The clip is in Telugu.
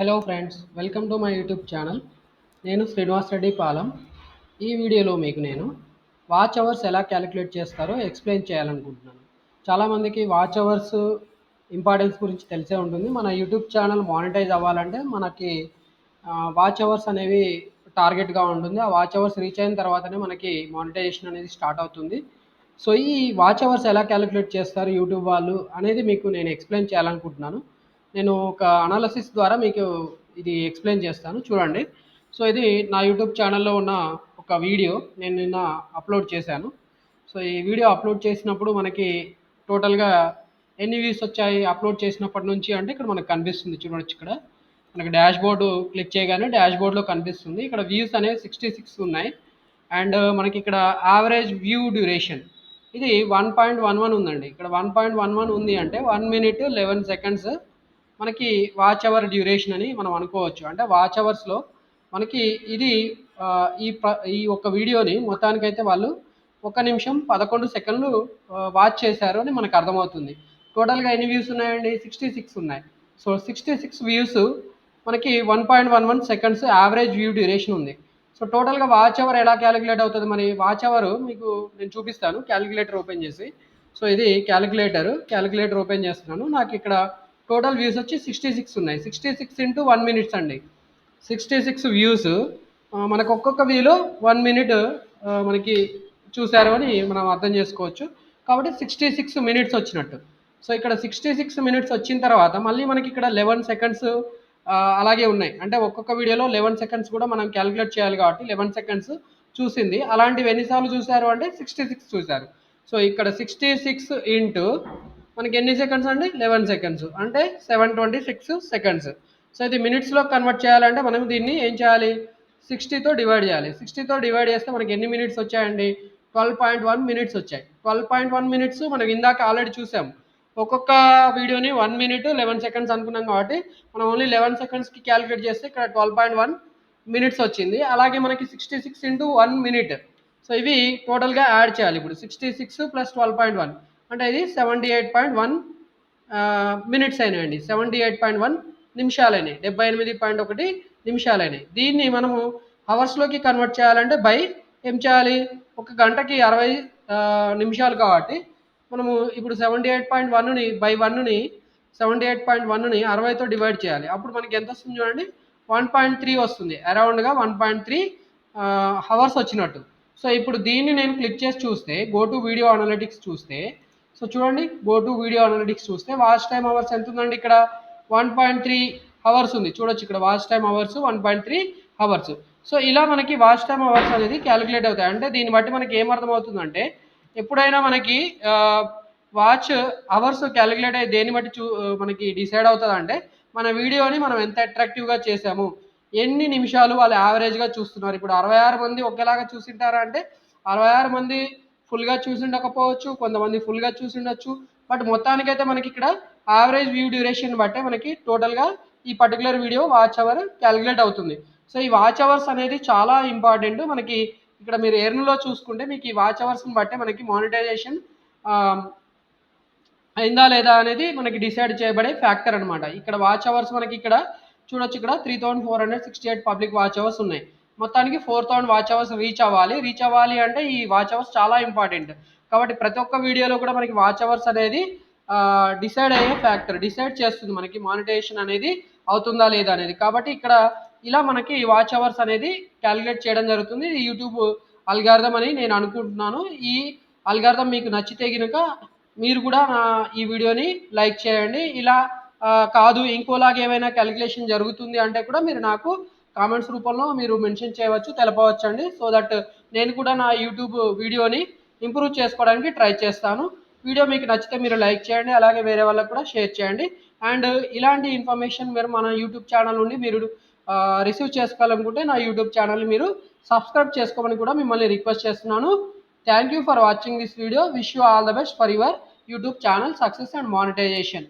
Hello friends welcome to my YouTube channel నేను శ్రీనివాస్ రెడ్డి పాలం. ఈ వీడియోలో మీకు నేను వాచ్ అవర్స్ ఎలా క్యాలిక్యులేట్ చేస్తారో ఎక్స్ప్లెయిన్ చేయాలనుకుంటున్నాను. చాలామందికి వాచ్ అవర్స్ ఇంపార్టెన్స్ గురించి తెలిసే ఉంటుంది. మన యూట్యూబ్ ఛానల్ మానిటైజ్ అవ్వాలంటే మనకి వాచ్ అవర్స్ అనేవి టార్గెట్గా ఉంటుంది. ఆ వాచ్ అవర్స్ రీచ్ అయిన తర్వాతనే మనకి మానిటైజేషన్ అనేది స్టార్ట్ అవుతుంది. సో ఈ వాచ్ అవర్స్ ఎలా క్యాలిక్యులేట్ చేస్తారు యూట్యూబ్ వాళ్ళు అనేది మీకు నేను ఎక్స్ప్లెయిన్ చేయాలనుకుంటున్నాను. నేను ఒక అనాలసిస్ ద్వారా మీకు ఇది ఎక్స్ప్లెయిన్ చేస్తాను చూడండి. సో ఇది నా యూట్యూబ్ ఛానల్లో ఉన్న ఒక వీడియో నేను నిన్న అప్లోడ్ చేశాను. సో ఈ వీడియో అప్లోడ్ చేసినప్పుడు మనకి టోటల్గా ఎన్ని వ్యూస్ వచ్చాయి అప్లోడ్ చేసినప్పటి నుంచి అంటే ఇక్కడ మనకు కనిపిస్తుంది చూడవచ్చు ఇక్కడ. మనకి డాష్ బోర్డు క్లిక్ చేయగానే డాష్ బోర్డ్లో కనిపిస్తుంది. ఇక్కడ వ్యూస్ అనేవి సిక్స్టీ సిక్స్ ఉన్నాయి. అండ్ మనకి ఇక్కడ యావరేజ్ వ్యూ డ్యూరేషన్ ఇది వన్ పాయింట్ వన్ వన్ ఉందండి. ఇక్కడ వన్ పాయింట్ వన్ వన్ ఉంది అంటే వన్ మినిట్ లెవెన్ సెకండ్స్ మనకి వాచ్ అవర్ డ్యూరేషన్ అని మనం అనుకోవచ్చు. అంటే వాచ్ అవర్స్లో మనకి ఇది ఈ ప్ర ఈ ఒక్క వీడియోని మొత్తానికైతే వాళ్ళు ఒక నిమిషం పదకొండు సెకండ్లు వాచ్ చేశారు అని మనకు అర్థమవుతుంది. టోటల్గా ఎన్ని వ్యూస్ ఉన్నాయండి? సిక్స్టీ సిక్స్ ఉన్నాయి. సో సిక్స్టీ సిక్స్ వ్యూస్ మనకి one point one one seconds average view duration ఉంది. సో టోటల్గా వాచ్ అవర్ ఎలా క్యాలిక్యులేట్ అవుతుంది మరి? వాచ్ అవర్ మీకు నేను చూపిస్తాను. క్యాలిక్యులేటర్ ఓపెన్ చేసి. సో ఇది క్యాలిక్యులేటర్ క్యాలిక్యులేటర్ ఓపెన్ చేస్తున్నాను. నాకు ఇక్కడ టోటల్ వ్యూస్ వచ్చి సిక్స్టీ సిక్స్ ఉన్నాయి. Sixty six into one minutes అండి. సిక్స్టీ సిక్స్ వ్యూస్ మనకు ఒక్కొక్క వ్యూలో వన్ మినిట్ మనకి చూశారు అని మనం అర్థం చేసుకోవచ్చు. కాబట్టి సిక్స్టీ సిక్స్ మినిట్స్ వచ్చినట్టు. సో ఇక్కడ సిక్స్టీ సిక్స్ మినిట్స్ వచ్చిన తర్వాత మళ్ళీ మనకి ఇక్కడ లెవెన్ సెకండ్స్ అలాగే ఉన్నాయి. అంటే ఒక్కొక్క వీడియోలో లెవెన్ సెకండ్స్ కూడా మనం క్యాలిక్యులేట్ చేయాలి కాబట్టి లెవెన్ సెకండ్స్ చూసింది. అలాంటివి ఎన్నిసార్లు చూశారు అంటే సిక్స్టీ సిక్స్ చూశారు. సో ఇక్కడ సిక్స్టీ సిక్స్ ఇంటూ మనకి ఎన్ని సెకండ్స్ అండి? లెవెన్ సెకండ్స్ అంటే seven twenty six seconds so ఇది మినిట్స్లో కన్వర్ట్ చేయాలంటే మనం దీన్ని ఏం చేయాలి? సిక్స్టీతో డివైడ్ చేయాలి. సిక్స్టీతో డివైడ్ చేస్తే మనకి ఎన్ని మినిట్స్ వచ్చాయండి? ట్వెల్వ్ పాయింట్ వన్ మినిట్స్ వచ్చాయి. ట్వెల్వ్ పాయింట్ వన్ మినిట్స్ మనం ఇందాక ఆల్రెడీ చూసాం. ఒక్కొక్క వీడియోని వన్ మినిట్ లెవెన్ సెకండ్స్ అనుకున్నాం కాబట్టి మనం ఓన్లీ లెవెన్ సెకండ్స్కి క్యాలిక్యులేట్ చేస్తే ఇక్కడ ట్వెల్వ్ పాయింట్ వన్ మినిట్స్ వచ్చింది. అలాగే మనకి sixty six into one minute so ఇవి టోటల్గా యాడ్ చేయాలి. ఇప్పుడు sixty six plus twelve point one అంటే ఇది seventy eight point one minutes అయినాయండి. సెవెంటీ ఎయిట్ పాయింట్ వన్ నిమిషాలైనాయి. డెబ్బై ఎనిమిది పాయింట్ ఒకటి నిమిషాలైనాయి. దీన్ని మనము అవర్స్లోకి కన్వర్ట్ చేయాలంటే బై ఏం చేయాలి? ఒక గంటకి అరవై నిమిషాలు కాబట్టి మనము ఇప్పుడు సెవెంటీ ఎయిట్ పాయింట్ వన్ని బై వన్ని సెవెంటీ ఎయిట్ పాయింట్ వన్ని అరవైతో డివైడ్ చేయాలి. అప్పుడు మనకి ఎంత వస్తుంది చూడండి? వన్ పాయింట్ త్రీ వస్తుంది. అరౌండ్గా వన్ పాయింట్ త్రీ హవర్స్ వచ్చినట్టు. సో ఇప్పుడు దీన్ని నేను క్లిక్ చేసి చూస్తే గో టు వీడియో అనలిటిక్స్ చూస్తే సో చూడండి గో టు వీడియో అనలిటిక్స్ చూస్తే వాచ్ టైం అవర్స్ ఎంత ఉందండి ఇక్కడ? వన్ పాయింట్ త్రీ అవర్స్ ఉంది. చూడొచ్చు ఇక్కడ watch time hours one point three hours so ఇలా మనకి వాచ్ టైం అవర్స్ అనేది క్యాలిక్యులేట్ అవుతాయి. అంటే దీన్ని బట్టి మనకి ఏం అర్థమవుతుందంటే ఎప్పుడైనా మనకి వాచ్ అవర్స్ క్యాలిక్యులేట్ అయ్యి దేన్ని బట్టి చూ మనకి డిసైడ్ అవుతుంది అంటే మన వీడియోని మనం ఎంత అట్రాక్టివ్గా చేసాము ఎన్ని నిమిషాలు వాళ్ళు యావరేజ్గా చూస్తున్నారు. ఇప్పుడు అరవై ఆరు మంది ఒకేలాగా చూసింటారా అంటే అరవై ఆరు మంది ఫుల్గా చూసి ఉండకపోవచ్చు కొంతమంది ఫుల్గా చూసి ఉండొచ్చు బట్ మొత్తానికైతే మనకి ఇక్కడ యావరేజ్ వ్యూ డ్యూరేషన్ బట్టే మనకి టోటల్గా ఈ particular video watch hour calculate అవుతుంది. సో ఈ వాచ్ అవర్స్ అనేది చాలా ఇంపార్టెంట్ మనకి ఇక్కడ మీరు ఎర్న్లో చూసుకుంటే మీకు ఈ వాచ్ అవర్స్ని బట్టే మనకి మానిటైజేషన్ అయిందా లేదా అనేది మనకి డిసైడ్ చేయబడే ఫ్యాక్టర్ అనమాట ఇక్కడ వాచ్ అవర్స్ మనకి ఇక్కడ చూడొచ్చు ఇక్కడ three thousand four hundred sixty eight public watch hours ఉన్నాయి. మొత్తానికి four thousand watch hours reach అవ్వాలి. రీచ్ అవ్వాలి అంటే ఈ వాచ్ అవర్స్ చాలా ఇంపార్టెంట్. కాబట్టి ప్రతి ఒక్క వీడియోలో కూడా మనకి వాచ్ అవర్స్ అనేది డిసైడ్ అయ్యే ఫ్యాక్టర్ డిసైడ్ చేస్తుంది మనకి మానిటైజేషన్ అనేది అవుతుందా లేదా అనేది. కాబట్టి ఇక్కడ ఇలా మనకి వాచ్ అవర్స్ అనేది క్యాలిక్యులేట్ చేయడం జరుగుతుంది. యూట్యూబ్ అల్గార్థం అని నేను అనుకుంటున్నాను. ఈ అల్గార్థం మీకు నచ్చితే కనుక మీరు కూడా నా ఈ వీడియోని లైక్ చేయండి. ఇలా కాదు ఇంకోలాగా ఏమైనా క్యాలిక్యులేషన్ జరుగుతుంది అంటే కూడా మీరు నాకు కామెంట్స్ రూపంలో మీరు మెన్షన్ చేయవచ్చు తెలపవచ్చు అండి సో దట్ నేను కూడా నా యూట్యూబ్ వీడియోని ఇంప్రూవ్ చేసుకోవడానికి ట్రై చేస్తాను. వీడియో మీకు నచ్చితే మీరు లైక్ చేయండి అలాగే వేరే వాళ్ళకి కూడా షేర్ చేయండి. అండ్ ఇలాంటి ఇన్ఫర్మేషన్ మీరు మన యూట్యూబ్ ఛానల్ నుండి మీరు రిసీవ్ చేసుకోవాలనుకుంటే నా యూట్యూబ్ ఛానల్ని మీరు సబ్స్క్రైబ్ చేసుకోమని కూడా మిమ్మల్ని రిక్వెస్ట్ చేస్తున్నాను. Thank you for watching this video. Wish you all the best for your YouTube channel success and monetisation.